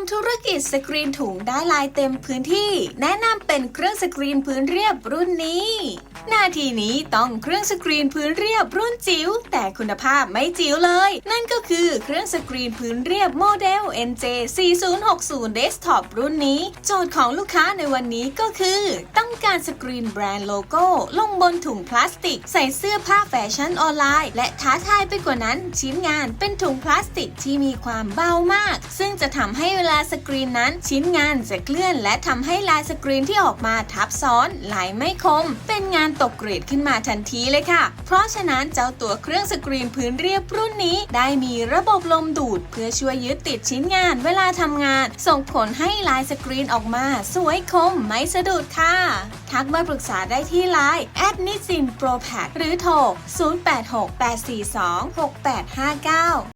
ำธุรกิจสกรีนถุงได้ลายเต็มพื้นที่ แนะนำเป็นเครื่องสกรีนพื้นเรียบรุ่นนี้ นาทีนี้ต้องเครื่องสกรีนพื้นเรียบรุ่นจิ๋วแต่คุณภาพไม่จิ๋วเลย นั่นก็คือเครื่องสกรีนพื้นเรียบโมเดล NJ 4060 Desktop รุ่นนี้ โจทย์ของลูกค้าในวันนี้ก็คือ ต้องการสกรีนแบรนด์โลโก้ ลงบนถุงพลาสติก ใส่เสื้อผ้าแฟชั่นออนไลน์ และท้าทายไปกว่านั้น ชิ้นงานเป็นถุงพลาสติกที่มีความเบามาก ซึ่งจะทำให้เวลาสกรีนนั้นชิ้นงานจะเคลื่อน และทำให้ลายสกรีนที่ออกมาทับซ้อนลายไม่คม เป็นงานตกเกรดขึ้นมาทันทีเลยค่ะ เพราะฉะนั้นเจ้าตัวเครื่องสกรีนพื้นเรียบรุ่นนี้ ได้มีระบบลมดูด เพื่อช่วยยึดติดชิ้นงาน เวลาทำงาน ส่งผลให้ลายสกรีนออกมา สวยคมไม่สะดุดค่ะ ทักมาปรึกษาได้ที่ไลน์แอดนิสินโปรแพหรือโทร 0868426859